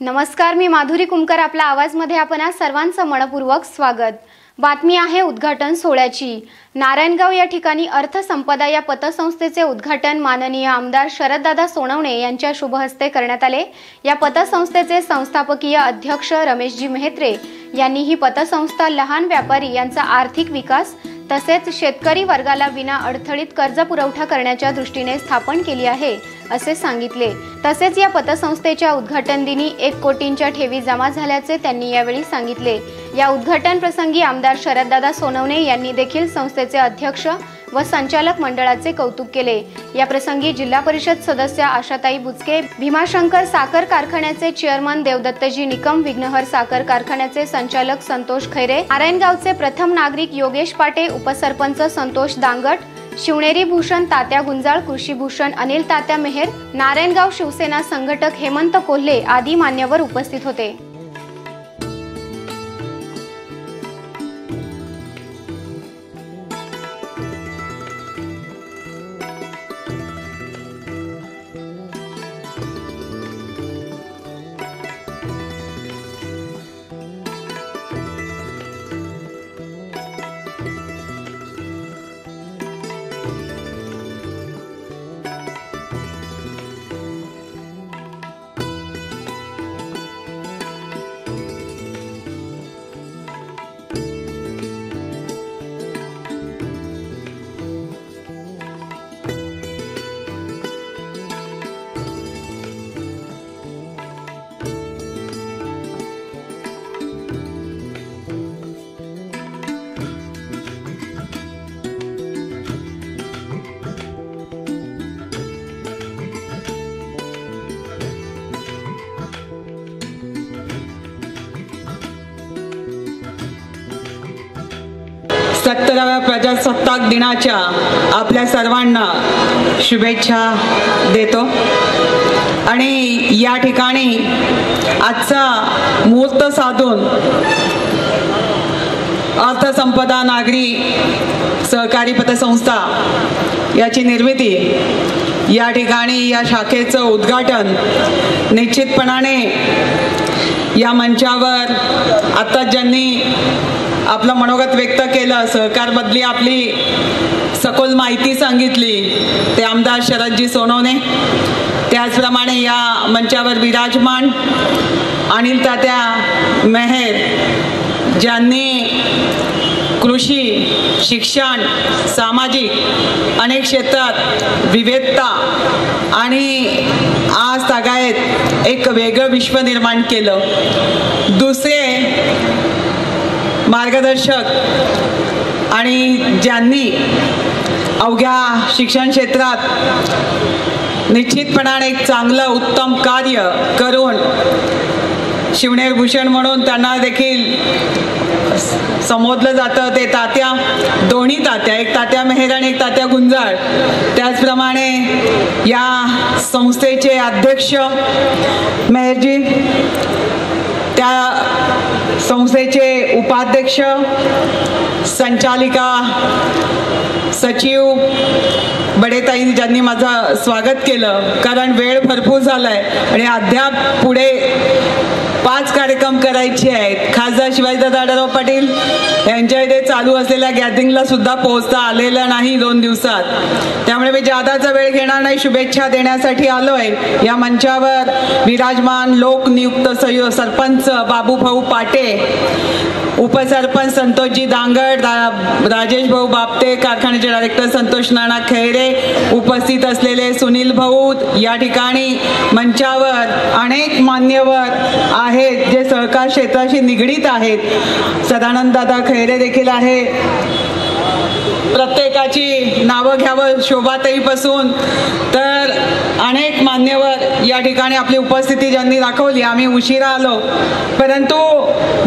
नमस्कार मी माधुरी कुमकर आपला आवाजमध्ये आपण आज सर्वांचं मनपूर्वक स्वागत. बातमी आहे उद्घाटन सोहळ्याची. नारायणगाव या ठिकाणी अर्थसंपदा या पतसंस्थेचे उद्घाटन माननीय आमदार शरददादा सोनवणे यांच्या शुभहस्ते करण्यात आले. या पतसंस्थेचे संस्थापकीय अध्यक्ष रमेशजी मेहत्रे यांनी ही पतसंस्था लहान व्यापारी यांचा आर्थिक विकास तसेच शेतकरी वर्गाला विना अडथळीत कर्ज पुरवठा करण्याच्या दृष्टीने स्थापन केली आहे. असे सांगितले. तसेच या पतसंस्थेच्या उद्घाटन दिनी एक कोटींच्या ठेवी जमा झाल्याचे त्यांनी यावेळी सांगितले. या उद्घाटन प्रसंगी आमदार शरददादा सोनवणे यांनी देखील संस्थेचे अध्यक्ष व संचालक मंडळाचे कौतुक केले. या प्रसंगी जिल्हा परिषद सदस्य आशाताई बुचके भीमाशंकर साखर कारखान्याचे चेअरमन देवदत्तजी निकम विघ्नहर साखर कारखान्याचे संचालक संतोष खैरे नारायणगावचे प्रथम नागरिक योगेश पाटे उपसरपंच संतोष दांगट शिवनेरी भूषण तात्या गुंजाळ कृषीभूषण अनिल तात्या मेहेर नारायणगाव शिवसेना संघटक हेमंत कोल्हे आदी मान्यवर उपस्थित होते. प्रजासत्ताक दिनाच्या आपल्या सर्वांना शुभेच्छा देतो. आणि या ठिकाणी आजचा मुहूर्त साधून अर्थसंपदा नागरी सहकारी पतसंस्था याची निर्मिती या ठिकाणी या शाखेचं उद्घाटन निश्चितपणाने या मंचावर आता ज्यांनी आपलं मनोगत व्यक्त केलं सहकारबद्दली आपली सखोल माहिती सांगितली. ते आमदार शरदजी सोनवणे. त्याचप्रमाणे या मंचावर विराजमान अनिल तात्या मेहेर ज्यांनी कृषी शिक्षण सामाजिक अनेक क्षेत्रात विविधता आणि आज तागायत एक वेगळं विश्व निर्माण केलं. दुसरे मार्गदर्शक. आणि ज्यांनी अवघ्या शिक्षण क्षेत्रात निश्चितपणाने एक चांगलं उत्तम कार्य करून शिवनेर भूषण म्हणून त्यांना देखील संबोधलं जातं. ते तात्या दोन्ही तात्या एक तात्या मेहर आणि एक तात्या गुंजाळ. त्याचप्रमाणे या संस्थेचे अध्यक्ष मेहरजी त्या संस्थेचे उपाध्यक्ष संचालिका सचिव बडेताई ज्यांनी माझं स्वागत केलं. कारण वेळ भरपूर झाला आहे आणि अद्याप पुढे पाच कार्यक्रम करायचे आहेत. खासदार शिवाजीदादा दादाराव पाटील यांच्या इथे चालू असलेल्या गॅदरिंगला सुद्धा पोहोचता आलेलं नाही दोन दिवसात. त्यामुळे मी जादाचा वेळ घेणार नाही शुभेच्छा देण्यासाठी आलोय. या मंचावर विराजमान लोकनियुक्त सय सरपंच बाबूभाऊ पाटे उपसरपंच संतोषजी दांगड राजेश भाऊ बापते कारखान्याचे डायरेक्टर संतोष नाना खैरे उपस्थित असलेले सुनील भाऊ या ठिकाणी मंचावर अनेक मान्यवर आहेत जे सहकार क्षेत्राशी निगडीत आहेत. सदानंद दादा खैरे देखील आहे प्रत्येकाची नावं घ्यावं शोभाताईपासून. तर अनेक मान्यवर या ठिकाणी आपली उपस्थिती ज्यांनी दाखवली आम्ही उशिरा आलो. परंतु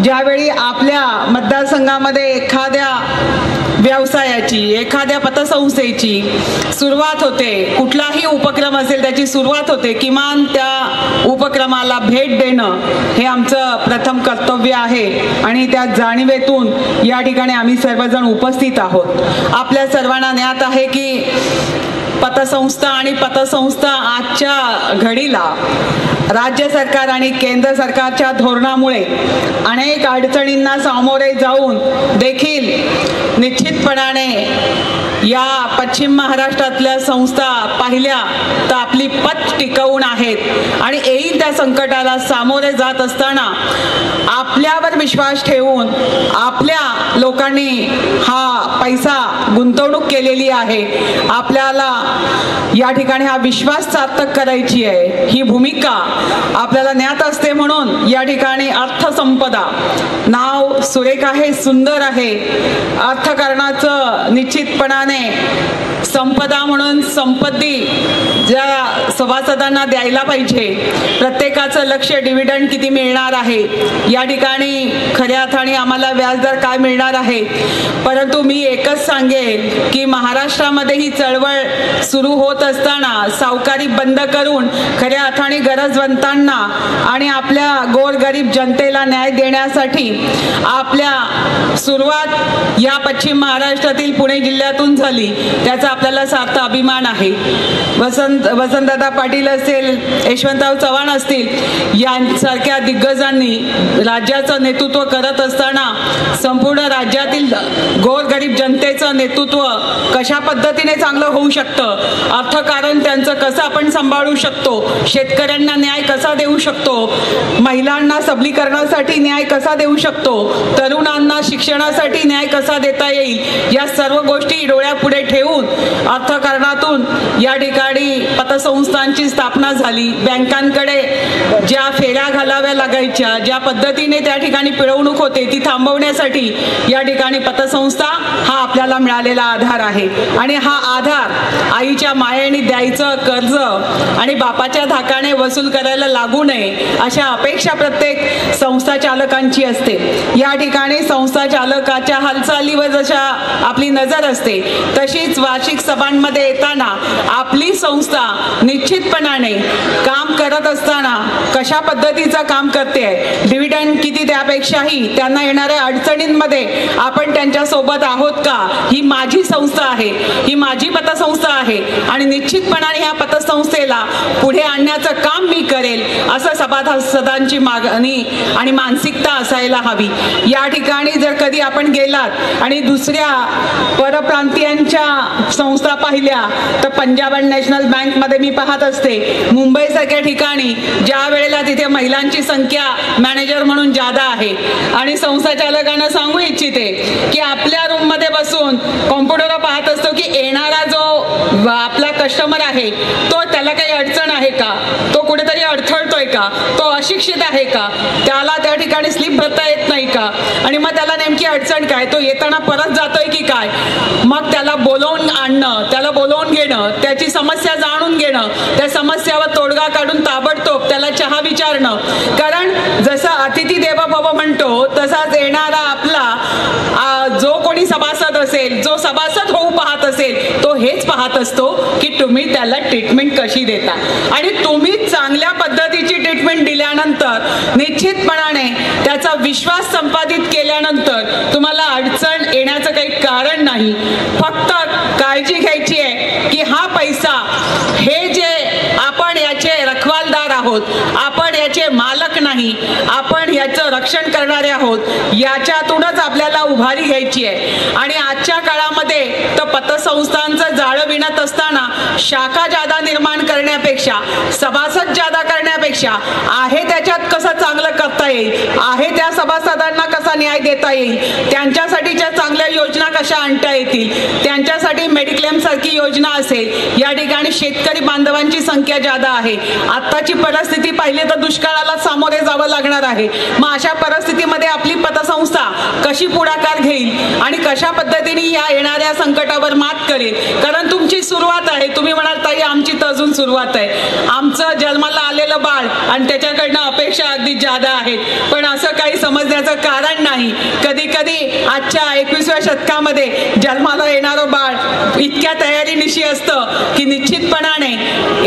ज्यावेळी आपल्या मतदारसंघामध्ये एखाद्या व्यवसायाची एखाद्या पतसंस्थेची सुरुवात होते. कुठलाही उपक्रम असेल त्याची सुरुवात होते. किमान त्या उपक्रमाला भेट देणं हे आमचं प्रथम कर्तव्य आहे. आणि त्या जाणीवेतून या ठिकाणी आम्ही सर्वजण उपस्थित आहोत. आपल्या सर्वांना ज्ञात आहे की पतसंस्था आणि पतसंस्था आजच्या घडीला राज्य सरकार आणि केंद्र सरकारच्या धोरणामुळे अनेक अडचणींना सामोरे जाऊन देखील निश्चितपणाने या पश्चिम महाराष्ट्रातल्या संस्था पाहिल्या तर आपली पत टिकवून आहेत. आणि येईल त्या संकटाला सामोरे जात असताना आपल्यावर विश्वास ठेवून आपल्या लोकांनी हा पैसा गुंतवणूक केलेली आहे. आपल्याला या ठिकाणी हा विश्वास सार्थक करायची आहे. ही भूमिका आपल्याला ज्ञात असते म्हणून या ठिकाणी अर्थसंपदा नाव सुरेख आहे सुंदर आहे. अर्थकारणाचं निश्चितपणाने संपदा म्हणून संपत्ती ज्या सभासदांना द्यायला पाहिजे प्रत्येकाचं लक्ष डिव्हिडंड किती मिळणार आहे या ठिकाणी खऱ्या अर्थाने आम्हाला व्याजदर काय मिळणार आहे? परंतु मी एकच सांगेल की महाराष्ट्रामध्ये ही चळवळ सुरू होत असताना सावकारी बंद करून खऱ्या अर्थाने गरजवंतांना आणि आपल्या गोरगरीब जनतेला न्याय देण्यासाठी आपल्या सुरुवात या पश्चिम महाराष्ट्रातील पुणे जिल्ह्यातून झाली. त्याचा आपल्याला सार्थ अभिमान आहे. वसंत वसंतदादा पाटील असेल यशवंतराव चव्हाण असतील यांसारख्या दिग्गजांनी राज्याचं नेतृत्व करत असताना संपूर्ण राज्यातील गोरगरीब जनतेचं नेतृत्व कशा पद्धतीने चांगलं होऊ शकतं? अर्थकारण त्यांचं कसं आपण सांभाळू शकतो? शेतकऱ्यांना न्याय कसा देऊ शकतो? महिलांना सबलीकरणासाठी न्याय कसा देऊ शकतो? तरुणांना शिक्षणासाठी न्याय कसा देता येईल? या सर्व गोष्टी डोळ्या डोळ्यापुढे ठेवून अर्थकारणातून या ठिकाणी पतसंस्थांची स्थापना झाली. बँकांकडे ज्या फेऱ्या घालाव्या लागायच्या ज्या पद्धतीने त्या ठिकाणी पिळवणूक होते ती थांबवण्यासाठी या ठिकाणी पतसंस्था हा आपल्याला मिळालेला आधार आहे. आणि हा आधार आईच्या मायेने द्यायचं कर्ज आणि बापाच्या धाकाने वसूल करायला लागू नये अशा अपेक्षा प्रत्येक संस्था चालकांची असते. या ठिकाणी संस्था चालकाच्या हालचालीवर जशा आपली नजर असते तशीच वार्षिक सभांमध्ये येताना आपली संस्था निश्चितपणाने काम करत असताना कशा पद्धतीचं काम करते डिव्हिडंड किती त्यापेक्षाही त्यांना येणाऱ्या अडचणींमध्ये आपण त्यांच्यासोबत आहोत का? ही माझी संस्था आहे ही माझी पतसंस्था आहे आणि निश्चितपणाने ह्या पतसंस्थेला पुढे आणण्याचं काम मी करेल असं सभासदांची मागणी आणि मानसिकता असायला हवी. या ठिकाणी जर कधी आपण गेलात आणि दुसऱ्या यांच्या संस्था पाहिल्या तर पंजाब अँड नॅशनल बँकमध्ये मी पाहत असते. मुंबईसारख्या ठिकाणी ज्या वेळेला तिथे महिलांची संख्या मॅनेजर म्हणून जादा आहे आणि संस्था चालकांना सांगू इच्छिते की आपल्या रूममध्ये बसून कॉम्प्युटरवर पाहत असतो की येणारा जो आपला कस्टमर आहे तो त्याला काही अडचण आहे का तो कुठेतरी अडथळतोय का? तो अशिक्षित आहे का? त्याला त्या ठिकाणी स्लिप भरता येत नाही का? आणि मग त्याला नेमकी अडचण काय? तो येताना परत जातोय की काय? मग त्याला बोलवून आणणं त्याला बोलवून घेणं त्याची समस्या जाणून घेणं त्या समस्यावर तोडगा काढून ताबडतोब त्याला चहा विचारणं. कारण जसं अतिथी देव म्हणतो तसाच येणारा आपला जो कोणी सभासद असेल जो सभासद हो असेल तो हेच पाहत असतो की तुम्ही त्याला ट्रीटमेंट कशी देता. आणि तुम्ही चांगल्या पद्धतीची ट्रीटमेंट दिल्यानंतर निश्चितपणाने त्याचा विश्वास संपादित केल्यानंतर तुम्हाला अडचण येण्याचं काही कारण नाही. फक्त काळजी घ्यायची आहे की हा पैसा हे जे आपण याचे रखवालदार आहोत आपण याचे मालक नाही. आपण याचं रक्षण करणारे आहोत. याच्यातूनच आपल्याला उभारी घ्यायची आहे. आणि आजच्या काळामध्ये तर पतसंस्थांचं जाळं विणत असताना शाखा जादा निर्माण करण्यापेक्षा सभासद जादा करण्यापेक्षा आहे त्याच्यात कसं चांगलं करता येईल? आहे कसा न्याय देता येईल? त्यांच्यासाठीच्या चांगल्या योजना कशा आणता येतील? त्यांच्यासाठी मेडिक्लेम सारखी योजना असेल. या ठिकाणी शेतकरी बांधवांची संख्या जादा आहे. आत्ताची परिस्थिती पाहिली तर दुष्काळाला सामोरे जावं लागणार आहे. मग अशा परिस्थितीमध्ये आपली पतसंस्था कशी पुढाकार घेईल आणि कशा पद्धतीने या येणाऱ्या संकटावर मात करेल? कारण तुमची सुरुवात आहे. तुम्ही म्हणाल ताई आमची तर अजून सुरुवात आहे. आमचं जन्माला आलेलं बाळ आणि त्याच्याकडनं अपेक्षा अगदी जादा आहेत. पण समजण्याचं कारण नाही. कधी कधी आजच्या एकविसव्या शतकामध्ये जन्माला येणारं बाळ इतक्या तयारीनिशी असतं की निश्चितपणाने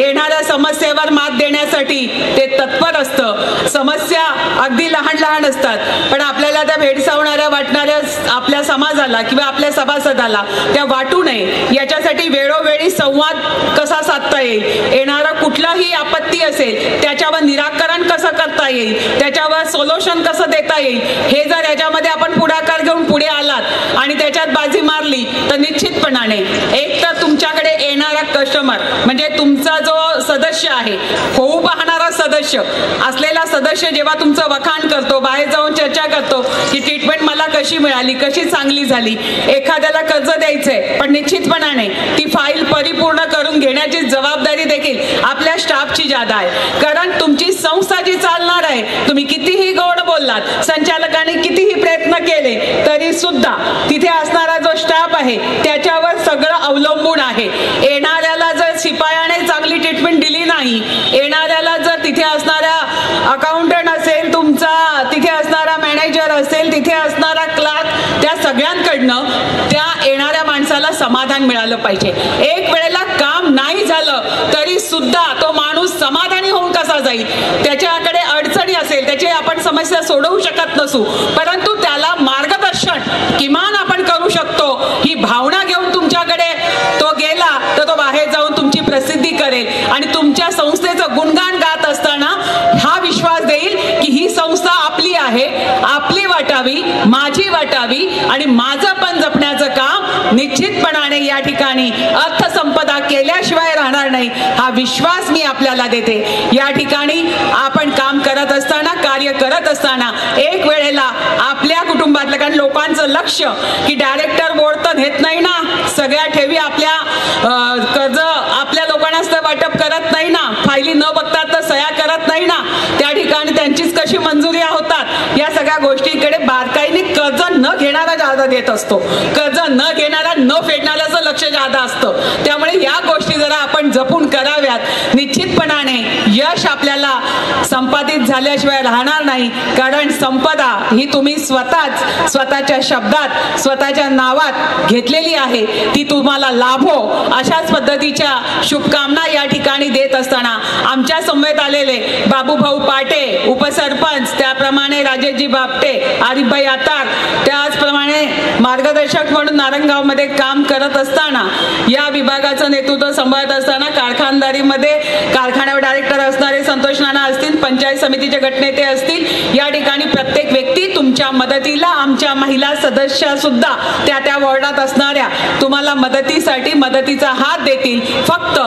येणाऱ्या समस्येवर मात देण्यासाठी ते तत्पर असतं. समस्या अगदी लहान लहान असतात. पण आपल्याला त्या भेडसावणाऱ्या वाटणाऱ्या आपल्या समाजाला किंवा आपल्या सभासदाला त्या वाटू नये. याच्यासाठी वेळोवेळी संवाद कसा साधता येईल? येणारा कुठलाही आपत्ती असेल त्याच्यावर निराकरण करता येईल. त्याच्यावर सोल्युशन कसं देता येईल? हे जर याच्यामध्ये आपण पुढाकार घेऊन पुढे आलात आणि त्याच्यात बाजी मारली तर निश्चितपणाने एक तर तुमच्याकडे येणारा कस्टमर म्हणजे तुमचा जो सदस्य आहे. होऊ पाहणारा सदस्य. असलेला सदस्य जेव्हा तुमचं वखाण करतो बाहेर जाऊन चर्चा करतो की ट्रीटमेंट मला कशी मिळाली कशी चांगली झाली एखाद्याला कर्ज द्यायचंय पण निश्चितपणाने ती फाईल परिपूर्ण करून घेण्याची जबाबदारी देखील आपल्या स्टाफची जादा आहे. कारण तुमची संस्था जी चालणार आहे तुम्ही कितीही गोड बोललात संचालकाने कितीही प्रयत्न केले तरी सुद्धा तिथे असणारा जो स्टाफ आहे त्याच्यावर सगळं अवलंबून आहे. येणाऱ्या शिपायाने चांगली ट्रीटमेंट दिली नाही. येणाऱ्याला जर तिथे असणाऱ्या अकाउंटंट असेल तुमचा तिथे असणारा मॅनेजर असेल तिथे असणारा क्लार्क त्या सगळ्यांकडनं त्या येणाऱ्या माणसाला समाधान मिळालं पाहिजे. एक वेळेला काम नाही झालं तरी सुद्धा तो माणूस समाधानी होऊन कसा जाईल? त्याच्याकडे अडचणी असेल त्याची आपण समस्या सोडवू शकत नसू. परंतु त्याला मार्गदर्शन किमान आपण करू शकतो. ही भावना घेऊन तुमच्याकडे तो गेला तर तो बाहेर जाऊन तुमची करेल. आणि तुमच्या संस्थेचं गुणगान गात असताना हा विश्वास देईल की ही संस्था आपली आहे. आपली वाटावी माझी वाटावी आणि माझं पण जपण्याचं काम निश्चितपणाने या ठिकाणी अर्थसंपदा केल्याशिवाय राहणार नाही. हा विश्वास मी आपल्याला देते. या ठिकाणी आपण काम करत असताना कार्य करत असताना एक वेळेला आपल्या कुटुंबातलं कारण लोकांचं लक्ष की डायरेक्टर बोर्ड तर घेत नाही ना. सगळ्या ठेवी आपल्या लोकांनाच तर वाटप करत नाही ना फायली न बघतात तर सह्या करत नाही ना. त्या ठिकाणी त्यांचीच कशी मंजुरी होतात या सगळ्या गोष्टीकडे बारकाईने कर्ज न घेणारा जादा देत असतो. कर्ज न घेणारा न फेडणाऱ्याचं लक्ष जादा असतं. त्यामुळे या गोष्टी जरा आपण जपून कराव्यात. निश्चितपणाने यश आपल्याला संपादित झाल्याशिवाय राहणार नाही. कारण संपदा ही तुम्ही स्वतःच स्वतःच्या शब्दात स्वतःच्या नावात घेतलेली आहे. ती तुम्हाला लाभो अशाच पद्धतीच्या शुभकामना या ठिकाणी देत असताना आमच्या समवेत आलेले बाबूभाऊ पाटे उपसरपंच त्याप्रमाणे राजेशजी बापटे आरिफभाई आतार त्याचप्रमाणे मार्गदर्शक म्हणून नारंगावमध्ये काम करत असताना या विभागाचं नेतृत्व सांभाळत असताना कारखानदारीमध्ये कारखान्यावर डायरेक्टर असणारे संतोष नाना असतील पंचायत समितीचे गटनेते असतील या ठिकाणी प्रत्येक व्यक्ती तुमच्या मदतीला आमच्या महिला सदस्य सुद्धा त्या त्या वॉर्डात असणाऱ्या तुम्हाला मदतीसाठी मदतीचा हात देतील. फक्त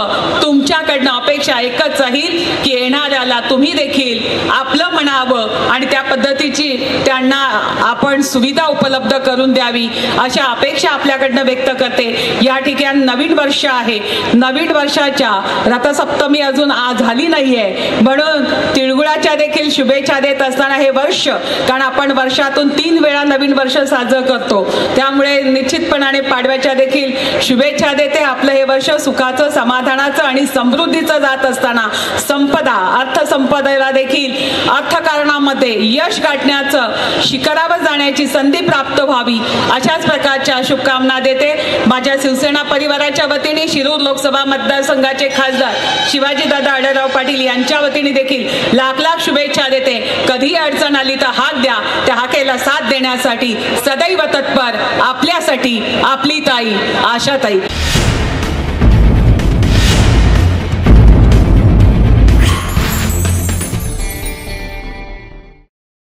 तुमच्याकडनं अपेक्षा एकच राहील की येणाऱ्याला तुम्ही देखील आपलं म्हणावं आणि त्या पद्धतीची त्यांना आपण सुविधा उपलब्ध करून द्यावी अशा अपेक्षा आपल्याकडनं व्यक्त करते. या ठिकाणी नवीन वर्ष आहे. नवीन वर्षाच्या रथसप्तमी अजून आज झाली नाहीये. म्हणून तिळगुळाच्या देखील शुभेच्छा देत असताना हे वर्ष कारण आपण वर्ष वर्षातून तीन वेळा नवीन वर्ष साजरं करतो. त्यामुळे निश्चितपणाने पाडव्याच्या देखील शुभेच्छा देते. आपलं हे वर्ष सुखाचं समाधानाचं आणि समृद्धीचं जात असताना संपदा अर्थसंपदेला देखील अर्थकारणामध्ये यश गाठण्याचं शिखरावर जाण्याची संधी प्राप्त व्हावी अशाच प्रकारच्या शुभकामना देते. माझ्या शिवसेना परिवाराच्या वतीने शिरूर लोकसभा मतदारसंघाचे खासदार शिवाजीदादा आढळराव पाटील यांच्या वतीने देखील लाख लाख शुभेच्छा देते. कधी अडचण आली तर हात द्या. त्या हाकेला साथ देण्यासाठी सदैव तत्पर आपल्यासाठी आपली ताई आशाताई.